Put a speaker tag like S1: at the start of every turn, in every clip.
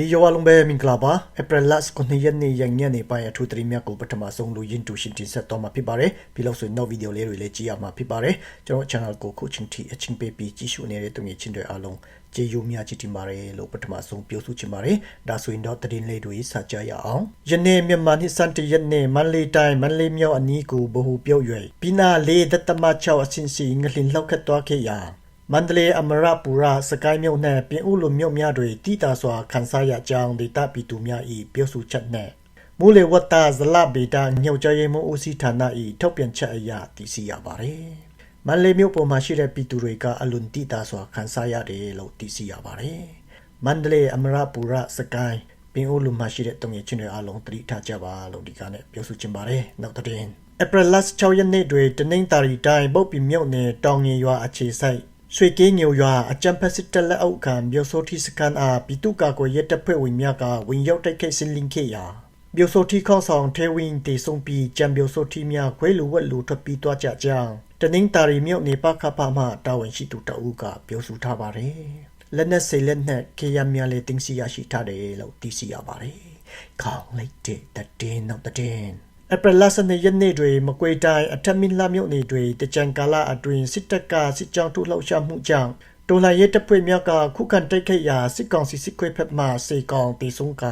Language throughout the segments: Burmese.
S1: ေယောအလုံးပဲမင်္ဂလာပါဧပြီလကိုနှစ်ရက်နေ့ရညနေပိုင်းအထူးသတင်းများကိုပထမဆုံးလူရင်းတူရှင်တင်ဆက်တော့မှာဖြစ်ပါတယ်ပြီးလို့ဆိုရင်နောက်ဗီဒီယိုလေးတွေလည်းကြည့်ရမှာဖြစ်ပါတယ်ကျွန်တော် channel ကိုခုချင်းတီအချင်းပေးပြီးကြည့်ရှုနေတဲ့သူငယ်ချင်းတွေအားလုံးကျေးဇူးများကြည်တင်ပါတယ်လို့ပထမဆုံးပြောဆိုချင်ပါတယ်ဒါဆိုရင်တော့သတင်းလေးတွေစကြရအောင်ယနေ့မြန်မာနှစ်စံတရက်နေ့မန္တလေးတိုင်းမန္တလေးမြို့အနီးကိုဗဟုပြုတ်၍ပြီးနာလေးဒသမ6အစင်စီငလင်လောက်ခတ်သွားခဲ့ရာ မန္တလေးအမရပူရစကိုင်းမြို့နှင့်ပြင်ဦးလိုမြို့များတွင်တိတာစွာခန်းစားရကြောင်းဒေတာပီတူများ၏ပြောဆိုချက်နှင့်မူလေဝတ္တဇလဗေဒညှောက်ကြရေးမှုဦးစီးဌာန၏ထုတ်ပြန်ချက်အရသိရှိရပါသည်။မန္တလေးမြို့ပေါ်မှာရှိတဲ့ပီတူတွေကအလွန်တိတာစွာခန်းစားရတယ်လို့သိရှိရပါတယ်။မန္တလေးအမရပူရစကိုင်းပြင်ဦးလိုမှာရှိတဲ့တုံရချင်းတွေအလုံးသတိထားကြပါလို့ဒီကနေ့ပြောဆိုချင်ပါတယ်။နောက်တဲ့ April last 6ရက်နေ့တွင်တနင်္သာရီတိုင်းပုတ်ပီမြို့နယ်တောင်ငင်ရွာအခြေဆိုင် ရွှေကင်းညိုရွာအကြံဖက်စစ်တပ်လက်အောက်ခံမြို့ဆိုတီစကန်အားပြည်သူ့ကာကွယ်ရေးတပ်ဖွဲ့ဝင်များကဝင်ရောက်တိုက်ခိုက်ဆင်လင်းခဲ့ရာမြို့ဆိုတီခေါဆောင်ထဲဝင်တေဆုံးပြီးကြံမြို့ဆိုတီများခွဲလူဝက်လူထွက်ပြီးသွားကြကြောင်းတနင်္သာရီမြို့နေပခဖမှတာဝန်ရှိသူတအုပ်ကပြောဆိုထားပါတယ်လက်နက်စေလက်နက်ခေယများလည်းတင်စီရရှိထားတယ်လို့သိရှိရပါတယ်ခေါင်းလိုက်တဲ့တည်နောက်တည် အပရလဆန်ရက်နေ့တွင်မကွေတိုင်းအထက်မင်းလာမြို့နယ်တွင်တကြံကာလအတွင်းစစ်တပ်ကစစ်ကြောင်းထုတ်လှောက်ရှာမှုကြောင့်တော်လှန်ရေးတပ်ဖွဲ့များကခုခံတိုက်ခိုက်ရာစစ်ကောင်စီစစ်ခွေးဖက်မှစေကောင်တေဆုံးက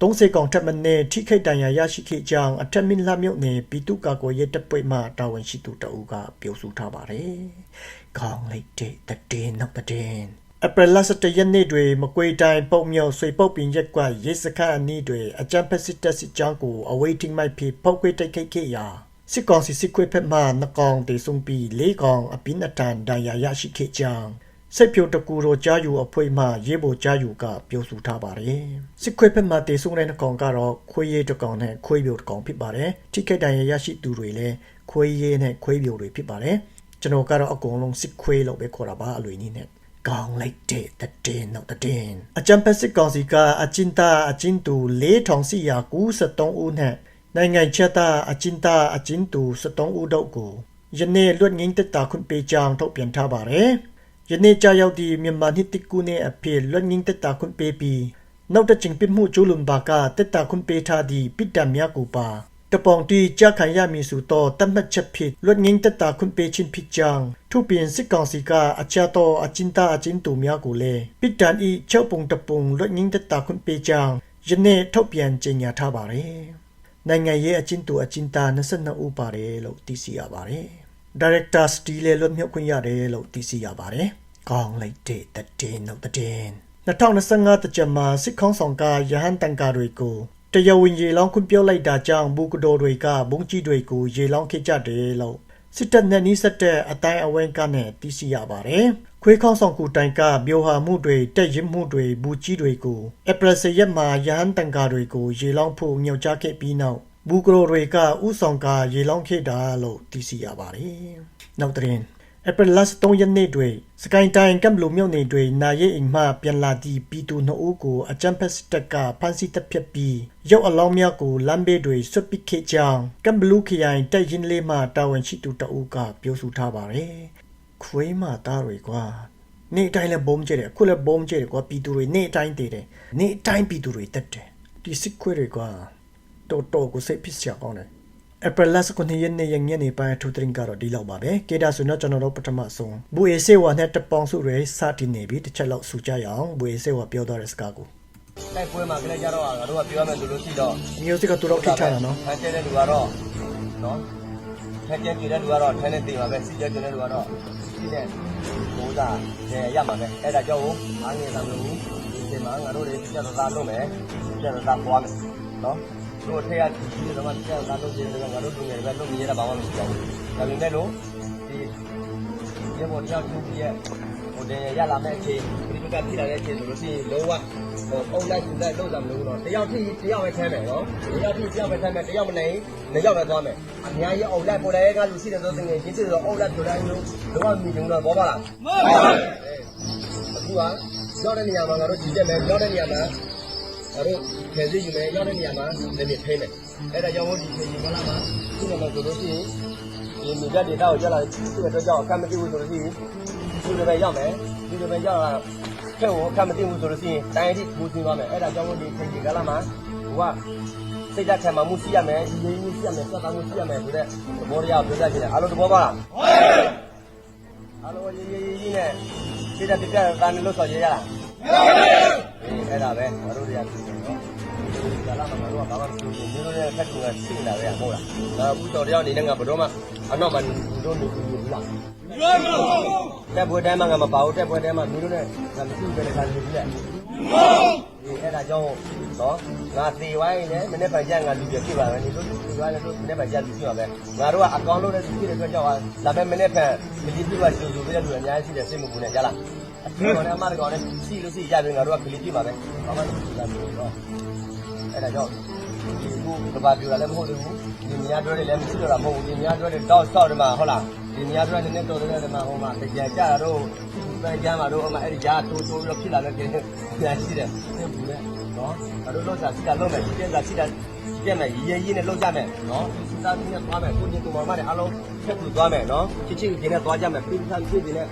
S1: 30ကောင်ထပ်မံနဲ့ထိခိုက်ဒဏ်ရာရရှိခဲ့ကြောင်းအထက်မင်းလာမြို့နယ်ပြည်သူ့ကာကွယ်ရေးတပ်ဖွဲ့မှတာဝန်ရှိသူတအုပ်ကပြောဆိုထားပါတယ်။ခေါင်းလိုက်တဲ့တည်နောက်တည် အပရလတ်တရက်နေ့တွင်မကွေတိုင်းပုံမြောက်ဆွေပုတ်ပင်ရက်ကွာရေစခန်းအနီးတွင်အကြံဖက်စစ်တပ်စစ်ကြောင်းကိုအဝေးထိမိုက်ဖိပောက်ကွေတိုက်ခိုက်ခဲ့ရာစစ်ကောင်စီစစ်ခွေးဖက်မှနှကောင်တေဆုံးပြီးလေးကောင်အပင်းအတန်ဒဏ်ရာရရှိခဲ့ကြောင်းစစ်ပြိုတကူတော်ကြားယူအဖွဲ့မှရေးပေါ်ကြားယူကပြောဆိုထားပါတယ်စစ်ခွေးဖက်မှတေဆုံးတဲ့နှကောင်ကတော့ခွေးရည်တစ်ကောင်နဲ့ခွေးပြိုတစ်ကောင်ဖြစ်ပါတယ်ထိခိုက်ဒဏ်ရာရရှိသူတွေလည်းခွေးရည်နဲ့ခွေးပြိုတွေဖြစ်ပါတယ်ကျွန်တော်ကတော့အကုန်လုံးစစ်ခွေးလို့ပဲခေါ်တာပါအလွေနည်းနဲ့ ကောင်းလိုက်တဲ့တဲ့နောက်တဲ့အကြံပစစ်ကောင်စီကအကျဉ်းသားအကျဉ်းသူ4493ဦးနဲ့နိုင်ငံချက်သားအကျဉ်းသားအကျဉ်းသူ73ဦးတို့ကိုယနေ့လွတ်ငင်းတက်တာခွင့်ပေးကြောင်းထုတ်ပြန်ထားပါတယ်။ယနေ့ကြာရောက်သည့်မြန်မာနှစ်တကူနဲ့အဖြစ်လွတ်ငင်းတက်တာခွင့်ပေးပြီးနောက်တစ်ချိန်ပြမှုကျူးလွန်ပါကတက်တာခွင့်ပေးထားသည့်ပိတ္တမြတ်ကိုပါ တပောင်တီကြခံရမည်ဆိုတော့တတ်မှတ်ချက်ဖြစ်လွတ်ငင်းတက်တာခွင့်ပေးခြင်းဖြစ်ကြောင်းထို့ပြင်စစ်ကောင်စီကအချတော်အချင်းတာအချင်းတူများကိုလည်းပိတန်ဤချုပ်ပုံတပုံလွတ်ငင်းတက်တာခွင့်ပေးကြောင်းယနေ့ထုတ်ပြန်ကြေညာထားပါတယ်နိုင်ငံရေးအချင်းတူအချင်းတာ22ဦးပါတယ်လို့သိရှိရပါတယ်ဒါရိုက်တာစတီလေလွတ်မြောက်ခွင့်ရတယ်လို့သိရှိရပါတယ်ကောင်းလိုက်တဲ့တဲ့နောက်တဲ့2025တကြမှာစစ်ခေါင်းဆောင်ကယဟန်တန်ကာတွေကို တရားဝင်ရေလောင်းခွင့်ပြုလိုက်တာကြောင့်ဘူကတော်တွေကဘုံကြီးတွေကိုရေလောင်းခဲ့ကြတယ်လို့စစ်တပ်နဲ့နှိစက်တဲ့အတိုင်းအဝန်းကနဲ့သိရှိရပါတယ်။ခွေးခေါဆောင်ကူတိုင်ကမြို့ဟာမှုတွေတက်ရင်မှုတွေဘူကြီးတွေကိုအပရစရက်မှာရဟန်းတန်ကာတွေကိုရေလောင်းဖို့ညှောက်ကြားခဲ့ပြီးနောက်ဘူကတော်တွေကဥဆောင်ကရေလောင်းခဲ့တာလို့သိရှိရပါတယ်။နောက်တဲ့ဧ ပြီလ3ရက်နေ့တွင်စကိုင်းတိုင်းကမ်ဘလူမြို့နယ်တွင်နာရဲအိမ်မှပြန်လာသည့်ပြည်သူနှုတ်ဦးကိုအကြမ်းဖက်စစ်တပ်ကဖမ်းဆီးတပ်ဖြတ်ပြီးရုပ်အလောင်းများကိုလမ်းဘေးတွင်ဆွတ်ပစ်ခဲ့ကြောင်းကမ်ဘလူခရိုင်တိုက်ရင်လေးမှတာဝန်ရှိသူတအုပ်ကပြောဆိုထားပါတယ်။ခွေးမသားတွေကွာနေတိုင်းလည်းဘုံကျတယ်ခုလည်းဘုံကျတယ်ကွာပြည်သူတွေနေတိုင်းတည်တယ်နေတိုင်းပြည်သူတွေတက်တယ်ဒီစစ်ခွေးတွေကွာတော်တော်ကိုစိတ်ဖြစ်စရာကောင်းတယ် April last ကိုနေ့နေ့ရညနေပိုင်းထူထရင်ကတော့ဒီလောက်ပါပဲကေတာဆိုတော့ကျွန်တော်တို့ပထမဆုံးဘူအေဆေဝါနဲ့တပေါင်းစုတွေစတင်နေပြီတစ်ချက်လောက်ဆူကြရအောင်ဘူအေဆေဝါပြောသွားတဲ့စကားကို
S2: တိုက်ပွဲမှာကလေးကြတော့ငါတို့ကပြောရမယ်ဆိုလို့ရှိတော့
S1: music ကတူတော့ထိထားတာနော်
S2: ဖန်ကျဲတဲ့လူကတော့နော်ဖန်ကျဲပြတဲ့လူကတော့ထဲနဲ့တည်ပါပဲစီကျဲပြတဲ့လူကတော့ဒီနဲ့ဘိုးသားနေရမှာပဲအဲ့ဒါကြောင့်အားငယ်လာမလို့ဒီချိန်မှာငါတို့တွေပြတ်သားလုပ်မယ်ပြတ်သားပွားမယ်နော် တို့ထက်ကဒီတော့မှပြတ်သားလုပ်ခြင်းတွေကငါတို့လူငယ်ပဲလုပ်နေရတာဘာမှမဖြစ်ဘူးဒါပေမဲ့လို့ဒီရေပေါ်ကြောက်သူရဲ့ဟိုတည်းရလာမဲ့အချိန်ဒီကဖြစ်လာတဲ့အချိန်ဆိုလို့ရှိရင်လုံးဝဟိုပုံလိုက်ပုံလိုက်လောက်တာမလို့တော့တယောက်ထိတယောက်ပဲထဲမယ်နော်တယောက်ထိတယောက်ပဲထဲမယ်တယောက်မနိုင်နှစ်ယောက်ပဲသွားမယ်အများကြီးအောင်လိုက်ပေါ်လိုက်ကလူရှိတဲ့ဆိုတဲ့ငယ်ချင်းစစ်တော့အောင်လိုက်ပြလိုက်လို့တော့မြင်ကြတော့ဘောပါလားမှန်ပါအခုကရောက်တဲ့နေရာမှာငါတို့ကြည့်ကြမယ်ရောက်တဲ့နေရာမှာငါ တို့ဖယ်စီယူမယ်ရောက်တဲ့နေရာမှာလည်းနေဖိမယ်အဲ့ဒါကြောင့်ဒီချိန်မှာလာမှာခုနကဆိုလို့ရှိရင်ဒီမိဂတ်ဒေတာကိုကြလာသူ့အတွက်ကြောင့်အကန့်မပြုဘူးဆိုလို့ရှိရင်ဒီလိုပဲရောက်မယ်ဒီလိုပဲရောက်လာဖက်ကိုအခက်မသိဘူးဆိုလို့ရှိရင်တိုင်းအထိပူစင်သွားမယ်အဲ့ဒါကြောင့်မို့ဒီချိန်ဒီကလာမှာဟိုကစိတ်ဓာတ်ခံမှမှုရှိရမယ်ရင်းရင်းရှိရမယ်စက်သားမှုရှိရမယ်ဆိုတဲ့သဘောတရားကိုပြောပြချင်တယ်အားလုံးသဘောပေါက်လားဟုတ်ကဲ့အားလုံးရင်းရင်းရင်းနဲ့စိတ်ဓာတ်ပြပြတာနဲ့လို့ဆိုရရလားဟုတ်ကဲ့ အဲ့ဒါပဲငါတို့တွေကသိတယ်နော်ဒီကလာမှာငါတို့ကဘာမှမသိဘူးမင်းတို့ရဲ့ဖက်ကရှိနေတာပဲဟုတ်လားငါဘူးတော်တယောက်အနေနဲ့ငါဘယ်တော့မှအနောက်မှတို့နေဘူးလားတက်ပွဲတိုင်းမှာငါမပါဘူးတက်ပွဲတိုင်းမှာမင်းတို့နဲ့ငါမရှိဘူးပဲခါနေပြီလေဒီအဲ့ဒါကြောင့်နော်ငါသေဝိုင်းနဲ့မနေ့ကကြာငါလူပြဖြစ်ပါမယ်ဒီလိုသေဝိုင်းနဲ့တို့မနေ့ကကြာလူဖြစ်ပါမယ်ငါတို့ကအကောင့်လို့တဲ့ဖြစ်တဲ့အတွက်ကြောင့်လာမယ့်မနေ့ကမကြည့်ပြပါကျူကျူပြတဲ့လူအများကြီးရှိတယ်စိတ်မပူနဲ့ကြားလား အခုတော့အမတော်နဲ့စီလို့စီရပြီငါတို့ကကလေးပြပါမယ်ဘာမှမဖြစ်ဘူးတော့အဲ့ဒါကြောင့်ဒီကူတပါပြူတာလည်းမဟုတ်သေးဘူးဒီမြားတွဲတွေလည်းမရှိတော့တာမဟုတ်ဘူးဒီမြားတွဲတွေတောက်ဆောက်တယ်မှာဟုတ်လားဒီမြားတွဲနည်းနည်းတော်တယ်တယ်မှာဟိုမှာတကြကြတာတော့ပန်းကြမှာတော့အမအဲ့ဒီကြားတိုးတိုးပြီးတော့ဖြစ်လာတဲ့ကိစ္စညာရှိတယ်စိတ်ပူနဲ့နော်ငါတို့လောက်စားစီတာလုံးမယ်ပြည့်စားစီတာပြည့်မယ်ရည်ရည်နဲ့လုံးကြမယ်နော်စီတာပြီးနဲ့သွားမယ်ကိုကြီးကိုမမနဲ့အားလုံးဖြတ်သူသွားမယ်နော်ချစ်ချစ်ကြီးနဲ့သွားကြမယ်ပြီးသားဖြစ်နေနဲ့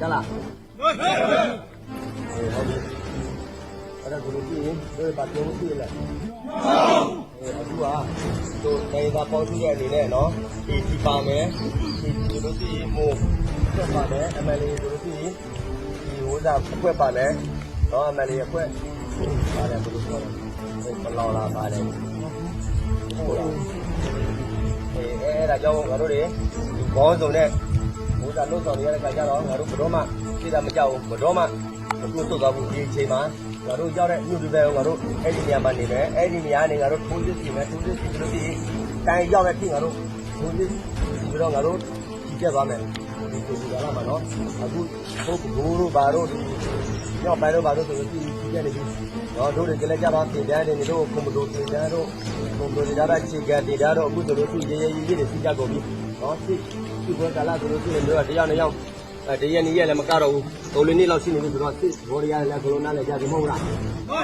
S2: ကြားလားဟုတ်ကဲ့ဟုတ်ပြီ အဲ့ဒါကိုလို့ကြည့်ရင်ဒီပါပြုံးကြည့်လိုက်အဲအခုကတို့တေသာပေါင်းစုရဲ့အနေနဲ့နော်ဒီဒီပါမယ်ဒီဒီလိုကြည့်ရင်မို့ဆက်ပါမယ်အမလီတို့လို့ကြည့်ရင်ဒီဟိုစားအခွက်ပါမယ်နော်အမလီအခွက်ပါတယ်ဘယ်လိုပြောလဲဘလောလာပါတယ်ဟုတ်လားအဲအဲ့ဒါကြောင့်ငါတို့တွေဒီဘောစုံနဲ့ ဟိုစားလို့ဆောင်ရတဲ့ခါကျတော့ငါတို့ဘယ်တော့မှသိတာမကြောက်ဘူးဘယ်တော့မှမတွတ်သွတ်သွားဘူးဒီအချိန်မှာငါတို့ရောက်တဲ့မြို့တွေပဲငါတို့အဲ့ဒီနေရာမှာနေမယ်အဲ့ဒီနေရာနေငါတို့ထိုးစစ်စီမယ်ထိုးစစ်စီလို့ဒီတိုင်းရောက်တဲ့ချိန်ငါတို့ထိုးစစ်စီပြီးတော့ငါတို့ကြည့်ကြသွားမယ်ဒီကိုဒီကလာမှာနော်အခုဘိုးဘိုးတို့ဘာတို့ဒီရောက်ပိုင်းတို့ဘာတို့ဆိုရင်ကြည့်ကြည့်နေပြီတော့တို့တွေကလည်းကြတော့ပြင်ပြန်နေနေတို့ကွန်မတိုပြင်ပြန်တို့ကွန်မတိုတွေဒါခြေကတင်ဒါတော့အခုဆိုလို့ရှိရင်ရေးရေးရေးတွေစီးကြကုန်ပြီနော်စ စ်ဒီဘက်ကလာဆိုလို့ရှိရင်တို့ကတရားနဲ့ရောက်အဲတရနေ့ရက်လည်းမကတော့ဘူးဒုံလေးနေ့လောက်ရှိနေပြီဆိုတော့စစ်ဘော်ရီယာလည်းကိုလိုနာလည်းကြာပြီမဟုတ်လားဟုတ်ပါ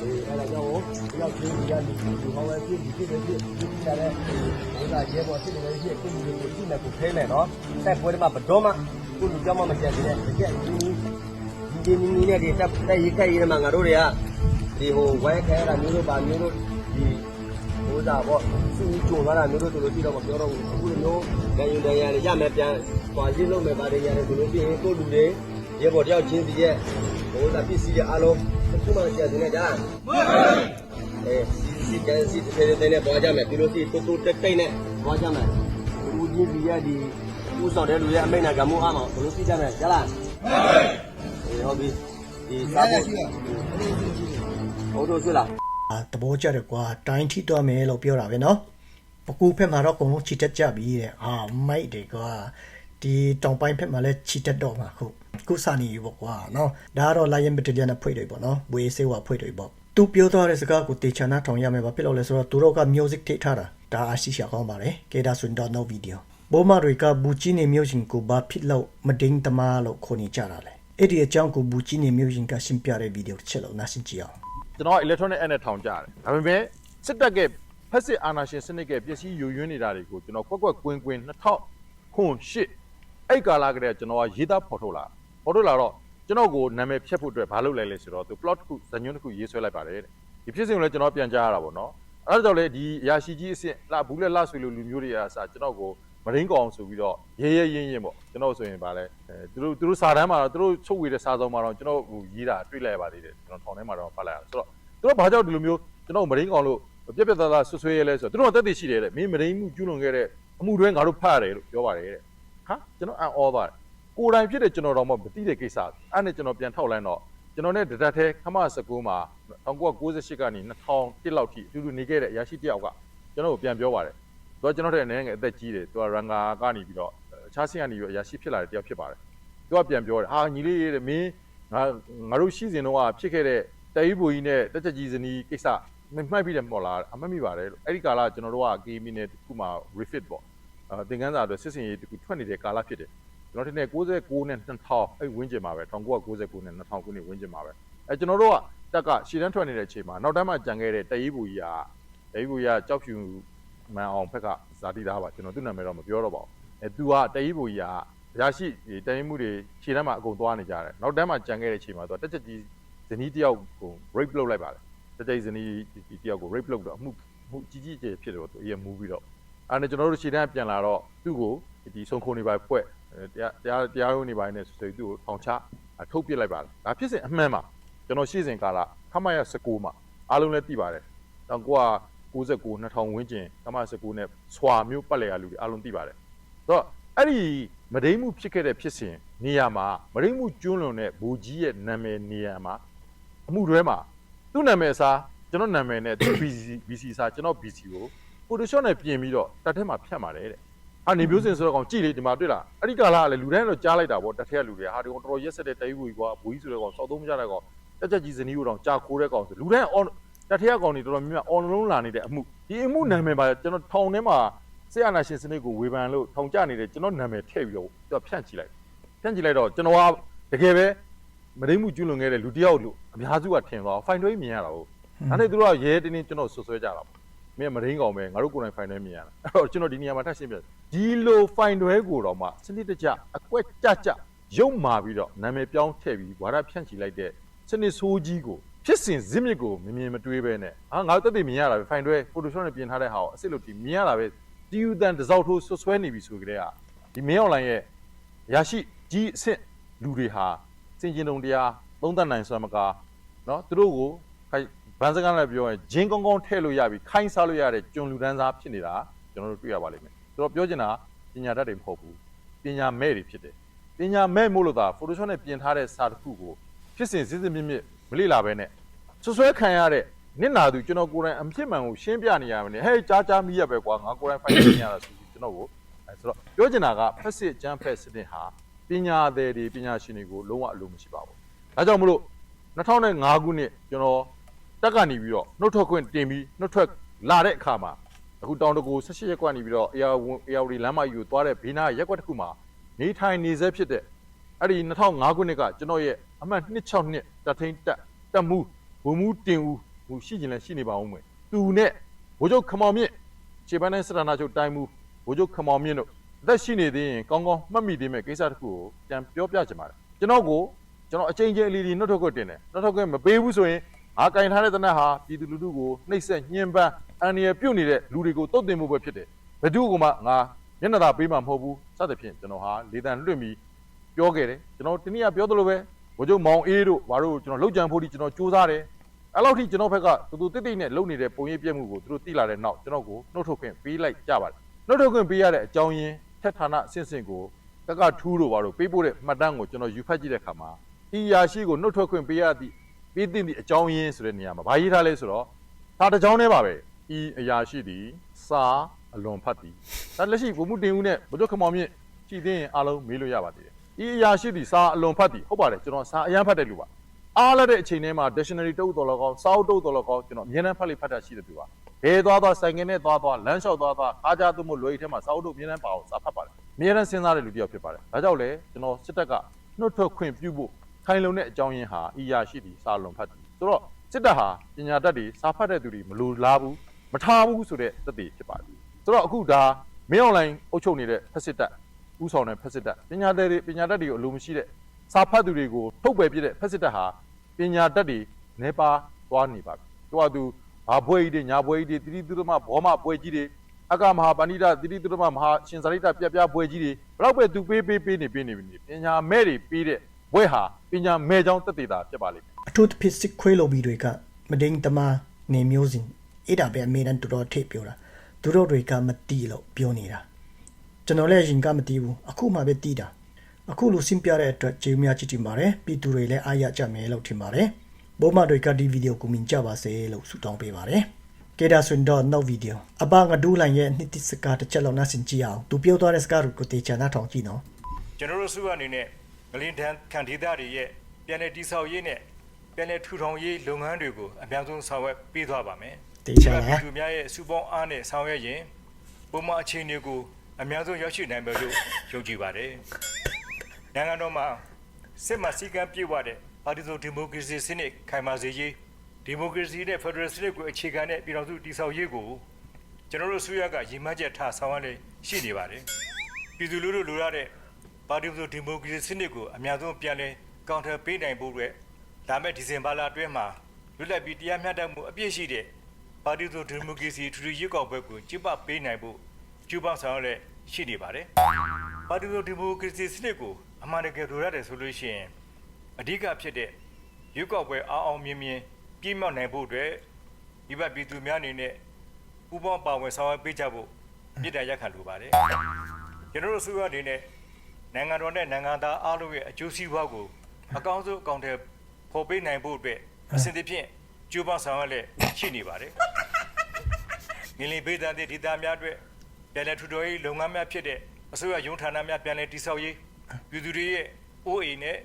S2: ဘူးအဲဒါကြောင့်တယောက်ချင်းဒီကဒီဒီဟောဝဲဖြစ်ဒီဖြစ်တဲ့ဖြစ်ဒီကြတဲ့ဘုရားရဲဘော်စစ်တယ်ဖြစ်ကိုလူကိုရှိနေကိုခဲမယ်နော်တိုက်ပွဲတွေမှာဘတော်မှကိုလူကြောင့်မှမကျန်သေးတဲ့တကယ်ဒီဒီနီနီနဲ့ဒီတက်တက်ရေးခိုက်ရေးမှာငါတို့တွေကဒီဟိုဝဲခဲတာမျိုးတို့ပါမျိုးတို့ဒီ ဟိုစားပေါ့စူးကြုံသွားတာမျိုးတို့တို့လို့ကြည့်တော့မပြောတော့ဘူးအခုလိုမျိုးဒန်ယူဒန်ရရရမယ်ပြန်ဟွာရင်းလုံးမယ်ပါတယ်ရတယ်ဒီလိုပြရင်ကိုလူတွေရဲဘော်တယောက်ချင်းစီရဲ့ဟိုစားပစ္စည်းရဲ့အားလုံးအခုမှကျန်နေကြလားမှန်ပါအဲစီကန်စီတဲ့တဲ့နဲ့ပေါ်ကြမယ်ပြီးလို့ရှိတူတူတက်တိတ်နဲ့ပေါ်ကြမယ်ဦးကြီးကြီးရဲ့ဒီဦးဆောင်တဲ့လူရဲ့အမိန့်နာကမှုအားမှာဘယ်လိုသိကြမလဲကြားလားမှန်ပါအေးဟုတ်ပြီဒီစားဖို့ဟုတ်တော့တွေ့လား
S1: အာ သဘောကျတယ်ကွာတိုင်းထိသွားမယ်လို့ပြောတာပဲเนาะပကူဖက်မှာတော့အကုန်လုံးချီတက်ကြပြီတဲ့အာမိုက်တယ်ကွာဒီတောင်ပိုင်းဖက်မှာလည်းချီတက်တော့မှာခုခုစနေပြီပေါ့ကွာเนาะဒါကတော့ Lion Battalion နဲ့ဖွဲ့တွေပေါ့เนาะဝေးစေးဝါဖွဲ့တွေပေါ့သူပြောသွားတဲ့စကားကိုတေချာနာထောင်ရမယ်ဘာဖြစ်လို့လဲဆိုတော့သူတို့က music ထိထားတာဒါအရှိရှာကောင်းပါတယ်ကေဒါဆွန်တော့ no video ဘောမတွေကဘူချီနေမျိုးရှင်ကိုဘာဖြစ်လို့မဒင်းတမားလို့ခေါ်နေကြတာလဲအဲ့ဒီအကြောင်းကိုဘူချီနေမျိုးရှင်ကရှင်းပြတဲ့ဗီဒီယိုတစ်ချက်လို့နားဆင်ကြည့်အောင်
S3: ကျွန်တော် electronic app နဲ့ထောင်ကြတယ်ဒါပေမဲ့စစ်တပ်ကဖက်စစ်အာဏာရှင်စနစ်ကပစ္စည်းယူရင်းနေတာတွေကိုကျွန်တော်ကွက်ကွက်ကွင်းကွင်း2000ခွန်ရှစ်အဲ့ကာလာကတည်းကကျွန်တော်ကရေးသားဖော်ထုတ်လာဖော်ထုတ်လာတော့ကျွန်တော်ကိုနာမည်ဖြတ်ဖို့အတွက်ဘာလုပ်လဲလဲဆိုတော့သူ plot တစ်ခုဇာညွှန်းတစ်ခုရေးဆွဲလိုက်ပါတယ်တဲ့ဒီဖြစ်စဉ်ကိုလည်းကျွန်တော်ပြန်ကြားရတာပေါ့နော်အဲ့ဒါကြောင့်လေဒီအရာရှိကြီးအစ်စ်လာဘူးလက်လာဆွေလိုလူမျိုးတွေအားစကျွန်တော်ကိုမရင်းကောင်ဆိုပြီးတော့ရဲရဲရင်းရင်းပေါ့ကျွန်တော်ဆိုရင်ဗာလဲအဲသူတို့သူတို့စာတမ်းမှာတော့သူတို့ချုပ်ဝေတဲ့စာဆောင်မှာတော့ကျွန်တော်ဟိုရေးတာတွေ့လိုက်ရပါသေးတယ်ကျွန်တော်ထောင်ထဲမှာတော့ဖတ်လိုက်ရဆိုတော့ သူတို့ဘာကြောင့်ဒီလိုမျိုးကျွန်တော်မရင်းကောင်လို့ပြက်ပြက်သားသားဆွဆွဲရဲလဲဆိုတော့သူတို့ကတက်တည်ရှိတယ်တဲ့မင်းမရင်းမှုကျူးလွန်ခဲ့တဲ့အမှုတွဲငါတို့ဖတ်ရတယ်လို့ပြောပါတယ်တဲ့ဟာကျွန်တော်အံ့ဩပါတယ်ကိုယ်တိုင်ဖြစ်တဲ့ကျွန်တော်တော့မသိတဲ့ကိစ္စအဲ့နဲ့ကျွန်တော်ပြန်ထောက်လိုက်တော့ကျွန်တော်နဲ့တဒတ်သေးခမ19မှာ1998ကနေ2000တိလောက်ထိအတူတူနေခဲ့တဲ့အရာရှိတယောက်ကကျွန်တော်ကိုပြန်ပြောပါတယ်သူကကျွန်တော်တဲ့အနေနဲ့အသက်ကြီးတယ်သူကရန်ဂါကနေပြီးတော့အခြားဆင်းကနေပြီးတော့အရာရှိဖြစ်လာတဲ့တယောက်ဖြစ်ပါတယ်သူကပြန်ပြောတယ်ဟာညီလေးတဲ့မင်းငါငါတို့ရှိစဉ်တော့ဖြစ်ခဲ့တဲ့ တအီးဘူကြီးနဲ့တက်ချက်ကြီးဇနီးကိစ္စမမှတ်ပြီးတယ်မဟုတ်လားအမှတ်မိပါတယ်လို့အဲ့ဒီကာလကျွန်တော်တို့က gaming နဲ့တခုမှ refit ပေါ့အဲသင်ခန်းစာအတွက်စစ်စင်ရေးတခုထွက်နေတဲ့ကာလဖြစ်တယ်ကျွန်တော်ထင်တယ်69နဲ့2000အဲ့ဝင်းကျင်မှာပဲ1999နဲ့2000ခုနှစ်ဝင်းကျင်မှာပဲအဲကျွန်တော်တို့ကတက်ကရှည်တန်းထွက်နေတဲ့အချိန်မှာနောက်တန်းမှာကြံခဲ့တဲ့တအီးဘူကြီးကတအီးဘူကြီးကကြောက်ဖြူမှန်အောင်ဖက်ကဇာတိသားပါကျွန်တော်သူ့နာမည်တော့မပြောတော့ပါဘူးအဲသူကတအီးဘူကြီးကတရရှိဒီတိုင်မှုတွေခြေတန်းမှာအကုန်သွားနေကြတယ်နောက်တန်းမှာကြံခဲ့တဲ့အချိန်မှာသူကတက်ချက်ကြီး ဇနီးတယောက်ကို rape လုပ်လိုက်ပါတယ်တက်ချက်ကြီးဇနီးဒီတယောက်ကို rape လုပ်တော့အမှုမှုကြီးကြီးကျယ်ဖြစ်တော့သူအရင်မူပြီးတော့အဲ့ဒါကျွန်တော်တို့ခြေတန်းပြန်လာတော့သူ့ကိုဒီဆုံခုံနေပါဖွဲ့တရားတရားတရားရုံးနေပါနေဆိုသူ့ကိုထောင်ချထုတ်ပစ်လိုက်ပါတယ်ဒါဖြစ်စဉ်အမှန်ပါကျွန်တော်ရှေ့စဉ်ကာလခမရ19မှာအားလုံးလည်းသိပါတယ်တော့ကိုက69 2000ဝန်းကျင်ခမရ19နဲ့ဆွာမျိုးပတ်လည်ရလူတွေအားလုံးသိပါတယ်ဆိုတော့အဲ့ဒီမဒိမှုဖြစ်ခဲ့တဲ့ဖြစ်စဉ်နေရာမှာမဒိမှုကျွန်းလွန်တဲ့ဘူကြီးရဲ့နာမည်နေရာမှာ အမှုတွဲမှာသူ့နာမည်အစားကျွန်တော်နာမည်နဲ့ BC BC စားကျွန်တော် BC ကို Photoshop နဲ့ပြင်ပြီးတော့တက်ထဲမှာဖြတ်ပါတယ်တဲ့အာနေမျိုးစင်ဆိုတော့ကောင်ကြည့်လေဒီမှာတွေ့လားအဲ့ဒီကာလကလည်းလူတိုင်းတော့ကြားလိုက်တာပေါ့တက်ထဲကလူတွေဟာဒီကောင်တော်တော်ရက်ဆက်တဲ့တိုင်ဘူးကြီးကွာဘူကြီးဆိုတဲ့ကောင်စောက်သုံးမကြတဲ့ကောင်တက်ချက်ကြီးဇနီးကိုတော့ကြာခိုးတဲ့ကောင်ဆိုလူတိုင်း on တက်ထဲကကောင်တွေတော်တော်များများ on လုံးလာနေတဲ့အမှုဒီအမှုနာမည်ပါကျွန်တော်ထောင်ထဲမှာဆေးအာနာရှင်စနစ်ကိုဝေဖန်လို့ထောင်ကျနေတဲ့ကျွန်တော်နာမည်ထည့်ပြီးတော့သူကဖြန့်ကြည့်လိုက်ဖြန့်ကြည့်လိုက်တော့ကျွန်တော်ကတကယ်ပဲ မဒိမှုကျွလွန်ခဲ့တဲ့လူတစ်ယောက်လို့အများစုကထင်သွားဖိုင်တွဲမြင်ရတာဟုတ်ဒါနဲ့သူတို့ကရဲတင်းတင်းကျွန်တော်ဆွဆွဲကြတာပေါ့မင်းကမရင်းကောင်ပဲငါတို့ကိုယ်တိုင်ဖိုင်တွဲမြင်ရတာအဲ့တော့ကျွန်တော်ဒီနေရာမှာထပ်ရှင်းပြဒီလိုဖိုင်တွဲကိုတော့မှစနစ်တကျအကွက်ကြကြရုပ်မာပြီးတော့နာမည်ပြောင်းထည့်ပြီးဝါဒဖြန့်ချီလိုက်တဲ့စနစ်ဆိုးကြီးကိုဖြစ်စဉ်ဇစ်မြစ်ကိုမမြင်မတွေးပဲနဲ့ဟာငါတို့တက်တည်မြင်ရတာပဲဖိုင်တွဲ Photoshop နဲ့ပြင်ထားတဲ့ဟာကိုအစ်စ်လို့ဒီမြင်ရတာပဲတီယူတန်တစောက်ထိုးဆွဆွဲနေပြီဆိုကြတဲ့ဟာဒီမင်းအွန်လိုင်းရဲ့ရရှိကြီးအစ်စ်လူတွေဟာ စင်ကျင်တုံတရားသုံးသပ်နိုင်စွမ်းမကနော်သူတို့ကိုဗန်စကန်လည်းပြောရင်ဂျင်းကောင်းကောင်းထည့်လို့ရပြီခိုင်းစားလို့ရတဲ့ကျွန်လူတန်းစားဖြစ်နေတာကျွန်တော်တို့တွေ့ရပါလိမ့်မယ်ဆိုတော့ပြောချင်တာပညာတတ်တွေမဟုတ်ဘူးပညာမဲ့တွေဖြစ်တယ်ပညာမဲ့မို့လို့သာ Photoshop နဲ့ပြင်ထားတဲ့စာတစ်ခုကိုဖြစ်စဉ်စစ်စစ်မြင့်မြင့်မလေ့လာဘဲနဲ့ဆွဆွဲခံရတဲ့နစ်နာသူကျွန်တော်ကိုယ်တိုင်အဖြစ်မှန်ကိုရှင်းပြနေရမယ်ဟဲ့ကြားကြားမိရပဲကွာငါကိုယ်တိုင်ဖိုင်နေရတာဆိုပြီးကျွန်တော်ကိုဆိုတော့ပြောချင်တာကဖက်စစ်အကျန်းဖက်စစ်တင်ဟာ ပညာသည်တွေပညာရှင်တွေကိုလုံးဝအလိုမရှိပါဘူးဒါကြောင့်မလို့2005ခုနှစ်ကျွန်တော်တက်ကနေပြီးတော့နှုတ်ထွက်ခွင့်တင်ပြီးနှုတ်ထွက်လာတဲ့အခါမှာအခုတောင်တကူ16ရက်ကွက်နေပြီးတော့အေယာဝန်အေယာဝတီလမ်းမကြီးကိုသွားတဲ့ဘေးနားရက်ကွက်တစ်ခုမှာနေထိုင်နေစေဖြစ်တဲ့အဲ့ဒီ2005ခုနှစ်ကကျွန်တော်ရဲ့အမှတ်262တထိန်တက်တက်မှုဘုံမှုတင်ဦးဟိုရှိကျင်လဲရှိနေပါဦးမယ်သူနဲ့ဘိုးချုပ်ခမောင်မြင့်ခြေပန်းနဲ့စရနာချုပ်တိုင်းမှုဘိုးချုပ်ခမောင်မြင့်တို့ အသက်ရှိနေသေးရင်ကောင်းကောင်းမှတ်မိသေးမဲ့ကိစ္စတစ်ခုကိုပြန်ပြောပြချင်ပါတယ်ကျွန်တော်ကိုကျွန်တော်အချိန်ချင်းအလီလီနှုတ်ထွက်ခွင့်တင်တယ်နှုတ်ထွက်ခွင့်မပေးဘူးဆိုရင်အားကင်ထားတဲ့တနက်ဟာပြည်သူလူထုကိုနှိပ်စက်ညှဉ်းပန်းအန္တရာယ်ပြုတ်နေတဲ့လူတွေကိုတုတ်တင်မှုပဲဖြစ်တယ်ဘယ်သူကမှငါမျက်နှာသာပေးမှာမဟုတ်ဘူးစသဖြင့်ကျွန်တော်ဟာလေတံလွှင့်ပြီးပြောခဲ့တယ်ကျွန်တော်တနည်းပြောသလိုပဲဘိုးချုပ်မောင်အေးတို့ဘာလို့ကျွန်တော်လောက်ကြံဖို့ဒီကျွန်တော်စူးစမ်းတယ်အဲ့လောက်ထိကျွန်တော်ဘက်ကတူတူတိတ်တိတ်နဲ့လုံနေတဲ့ပုံရိပ်ပြက်မှုကိုသူတို့သိလာတဲ့နောက်ကျွန်တော်ကိုနှုတ်ထုတ်ခွင့်ပေးလိုက်ကြပါတယ်နှုတ်ထုတ်ခွင့်ပေးရတဲ့အကြောင်းရင်း ထက်ဌာနအဆင့်ဆင့်ကိုကကထူးတို့ဘာလို့ပေးပို့တဲ့မှတ်တမ်းကိုကျွန်တော်ယူဖတ်ကြည့်တဲ့အခါမှာဒီရာရှိကိုနှုတ်ထွက်ခွင့်ပေးရသည့်ပြီးတင်သည့်အကြောင်းရင်းဆိုတဲ့နေရာမှာဘာရေးထားလဲဆိုတော့ဒါတစ်ကြောင်းတည်းပါပဲဤအရာရှိသည်စာအလွန်ဖတ်သည်ဒါလက်ရှိဘုံမှုတင်ဦးနဲ့ဘုဒ္ဓခမောင်မြင့်ကြည်သိရင်အားလုံးမေးလို့ရပါသေးတယ်ဤအရာရှိသည်စာအလွန်ဖတ်သည်ဟုတ်ပါတယ်ကျွန်တော်စာအရန်ဖတ်တဲ့လူပါ အားလည်းတဲ့အချိန်ထဲမှာ dictionary တုပ်တော်လောကောင်းစာအုပ်တုပ်တော်လောကောင်းကျွန်တော်အများနဲ့ဖတ်လိဖတ်တာရှိတဲ့သူပါဘယ်သွားသွားဆိုင်ငယ်နဲ့သွားသွားလမ်းလျှောက်သွားသွားအားကြသူမို့လွယ်ထဲမှာစာအုပ်တုပ်အများနဲ့ပါအောင်စာဖတ်ပါတယ်အများနဲ့စဉ်းစားတဲ့လူတစ်ယောက်ဖြစ်ပါတယ်ဒါကြောင့်လေကျွန်တော်စစ်တပ်ကနှုတ်ထွက်ခွင့်ပြုဖို့ခိုင်လုံတဲ့အကြောင်းရင်းဟာဤအရာရှိသည်စာအလွန်ဖတ်သည်ဆိုတော့စစ်တပ်ဟာပညာတတ်တွေစာဖတ်တဲ့သူတွေမလိုလားဘူးမထားဘူးဆိုတဲ့သက်သေဖြစ်ပါတယ်ဆိုတော့အခုဒါမင်းအွန်လိုင်းအုပ်ချုပ်နေတဲ့ဖက်စစ်တပ်ဥဆောင်တဲ့ဖက်စစ်တပ်ပညာတတ်တွေပညာတတ်တွေကိုအလိုမရှိတဲ့စာဖတ်သူတွေကိုထုတ်ပယ်ပြတဲ့ဖက်စစ်တပ်ဟာ ပညာတတ်တွေနေပါသွားနေပါပြီသူကသူဘာဘွဲကြီးတွေညာဘွဲကြီးတွေတိတိသူသမဘောမဘွဲကြီးတွေအကမဟာပဏိတတိတိသူသမမဟာရှင်ဇာရိတပြပြဘွဲကြီးတွေဘလောက်ပဲသူပေးပေးပေးနေပေးနေပြီပညာမဲ့တွေပေးတဲ့ဘွဲဟာပညာမဲ့ကြောင်းတက်သေးတာဖြစ်ပါလိမ့်မယ်
S1: အထူးသဖြင့်စစ်ခွေးလိုဘီတွေကမဒိန်တမနေမျိုးစဉ်အဲ့ဒါပဲအမေရန်တော်တော်ထိပ်ပြောတာသူတို့တွေကမတီးလို့ပြောနေတာကျွန်တော်လည်းရင်ကမတီးဘူးအခုမှပဲတီးတာ အခုလိုစင်ပြတဲ့အတွက်ကျေးဇူးများကြည့်တင်ပါတယ်ပြည်သူတွေလည်းအားရကြမယ်လို့ထင်ပါတယ်ဘိုးမတွေကဒီဗီဒီယိုကိုမြင်ကြပါစေလို့ဆုတောင်းပေးပါတယ်ကေဒါဆွန်တော့နောက်ဗီဒီယိုအပငါဒူးလိုင်းရဲ့နှစ်တိစကားတစ်ချက်လောက်နားဆင်ကြည့်အောင်သူပြောသွားတဲ့စကားကိုတေချာနားထောင်ကြည့်နော်
S4: ကျွန်တော်တို့စုအနေနဲ့ငလင်တန်းခံဒေသတွေရဲ့ပြည်내တိဆောက်ရေးနဲ့ပြည်내ထူထောင်ရေးလုပ်ငန်းတွေကိုအများဆုံးဆောင်ရွက်ပေးသွားပါမယ်
S1: တေချာလား
S4: ပြည်သူများရဲ့စုပေါင်းအားနဲ့ဆောင်ရွက်ရင်ပုံမှန်အခြေအနေကိုအများဆုံးရောက်ရှိနိုင်မယ်လို့ယုံကြည်ပါတယ်။ နိုင်ငံတော်မှာစစ်မှစည်းကမ်းပြည့်ဝတဲ့ပါတီစုံဒီမိုကရေစီစနစ်ခိုင်မာစေရေးဒီမိုကရေစီနဲ့ဖက်ဒရယ်စနစ်ကိုအခြေခံတဲ့ပြည်ထောင်စုတည်ဆောက်ရေးကိုကျွန်တော်တို့ဆွေးရကရည်မှန်းချက်ထားဆောင်ရွက်လေရှိနေပါတယ်။ပြည်သူလူထုလိုရတဲ့ပါတီစုဒီမိုကရေစီစနစ်ကိုအများဆုံးပြန်လည်ကောင်ထပေးနိုင်ဖို့အတွက်လာမယ့်ဒီဇင်ဘာလအတွင်းမှာလွတ်လပ်ပြီးတရားမျှတမှုအပြည့်ရှိတဲ့ပါတီစုဒီမိုကရေစီထူထူရွေးကောက်ပွဲကိုကျင်းပပေးနိုင်ဖို့ကျူးပန်းဆောင်ရွက်လက်ရှိနေပါတယ်။ပါတီစုဒီမိုကရေစီစနစ်ကို အမှန်တကယ်လိုရတယ်ဆိုလို့ရှိရင်အဓိကဖြစ်တဲ့ရွေးကောက်ပွဲအောင်အောင်မြင်မြင်ပြည့်မြောက်နိုင်ဖို့အတွက်ဒီဘက်ပြည်သူများအနေနဲ့ပူးပေါင်းပါဝင်ဆောင်ရွက်ပေးကြဖို့မြစ်တာရက်ခံလိုပါတယ်။ကျွန်တော်တို့ဆိုရအနေနဲ့နိုင်ငံတော်နဲ့နိုင်ငံသားအားလုံးရဲ့အကျိုးစီးပွားကိုအကောင်းဆုံးအကောင့်တွေဖော်ပေးနိုင်ဖို့အတွက်အစဉ်တစ်ဖြင့်ကြိုးပမ်းဆောင်ရွက်လက်ရှိနေပါတယ်။ငလင်ပေးတဲ့ဒေသများအတွက်ပြည်내ထူတော်ရေးလုပ်ငန်းများဖြစ်တဲ့အစိုးရရုံးဌာနများပြည်내တိဆောက်ရေး ပြည်သူတွေရဲ့အိုးအိမ်နဲ့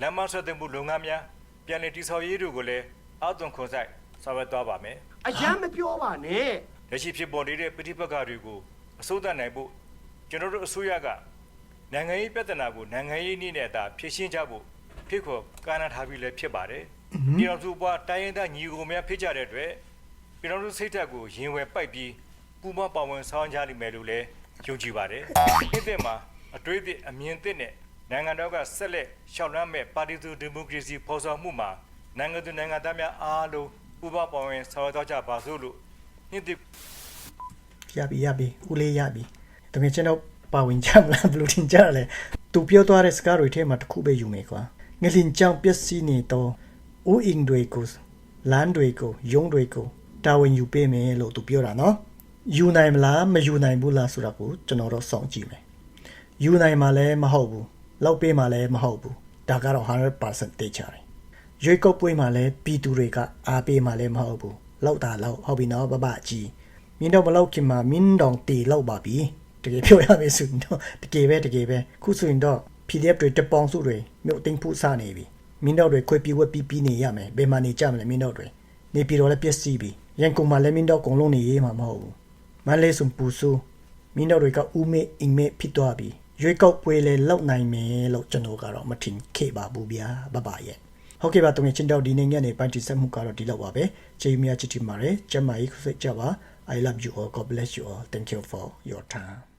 S4: လမ်းမဆက်သွယ်မှုလုပ်ငန်းများပြည်내တိဆောက်ရေးတို့ကိုလည်းအသွင်ခွန်ဆိုင်ဆောင်ရွက်သွားပါမယ်။
S5: အရန်မပြောပါနဲ့
S4: လက်ရှိဖြစ်ပေါ်နေတဲ့ပဋိပက္ခတွေကိုအစိုးရနိုင်ဖို့ကျွန်တော်တို့အစိုးရကနိုင်ငံရေးပြဿနာကိုနိုင်ငံရေးနည်းနဲ့အသာဖြေရှင်းကြဖို့ဖိတ်ခေါ်ကမ်းလှမ်းထားပြီးလည်းဖြစ်ပါတယ်။ပြည်တော်စုဘွားတိုင်းရင်းသားညီကိုများဖြစ်ကြတဲ့အတွက်ပြည်တော်စုစိတ်ဓာတ်ကိုရင်ဝယ်ပိုက်ပြီးပူမပါဝင်ဆောင်ကြလိမ့်မယ်လို့လည်းယုံကြည်ပါတယ်။ဒီတဲ့မှာ အတွေ့အသည့်အမြင်သစ်နဲ့နိုင်ငံတော်ကဆက်လက်ရှောက်လန်းမဲ့ပါတီစုဒီမိုကရေစီဖော်ဆောင်မှုမှာနိုင်ငံသူနိုင်ငံသားများအားလုံးပူမပါဝင်ဆောင်ရွက်သွားကြပါစို့လို့ညှိသည့်
S1: ရပြီရပြီဦးလေးရပြီတကယ်ချင်းတော့ပါဝင်ကြမလားဘယ်လိုထင်ကြလဲသူပြောသွားတဲ့စကားတွေထဲမှာတစ်ခုပဲယူမယ်ကွာငလင်ကြောင်ပျက်စီးနေတော့ဦးအင်တွေကိုလမ်းတွေကိုယုံတွေကိုတာဝန်ယူပေးမယ်လို့သူပြောတာနော်ယူနိုင်မလားမယူနိုင်ဘူးလားဆိုတာကိုကျွန်တော်တို့စောင့်ကြည့်မယ် ယူနိုင်မှာလည်းမဟုတ်ဘူးလောက်ပေးမှာလည်းမဟုတ်ဘူးဒါကတော့100%တေချာတယ်ရွေးကောက်ပွဲမှာလည်းပြည်သူတွေကအားပေးမှာလည်းမဟုတ်ဘူးလောက်တာလောက်ဟုတ်ပြီနော်ဘဘကြီးမင်းတော့မလောက်ခင်မှာမင်းတောင်တေလောက်ပါပြီတကယ်ပြောရမယ်ဆိုရင်တော့တကယ်ပဲတကယ်ပဲခုဆိုရင်တော့ PDF တွေတပေါင်းစုတွေမြို့သိမ်းဖို့စနေပြီမင်းတော့တွေခွေပြီးဝက်ပြီးပြီးနေရမယ်ဘယ်မှာနေကြမလဲမင်းတော့တွေနေပြည်တော်လည်းပြည့်စည်ပြီရန်ကုန်မှာလည်းမင်းတော့ကုန်လုံးနေရေးမှာမဟုတ်ဘူးမန္တလေးဆိုပူဆူမင်းတော့တွေကဦးမေအင်မေဖြစ်သွားပြီ ရွေးကောက်ပွဲလည်းလောက်နိုင်မယ်လို့ကျွန်တော်ကတော့မထင်ခဲ့ပါဘူးဗျာဘဘရဲ့ဟုတ်ကဲ့ပါတုံငယ်ချင်းတောက်ဒီနေ့ညနေပိုင်းတိဆက်မှုကတော့ဒီလောက်ပါပဲချိန်မြချစ်တီမာရယ်ကျမကြီးခုစိတ်ကြပါ I love you all God bless you all thank you for your time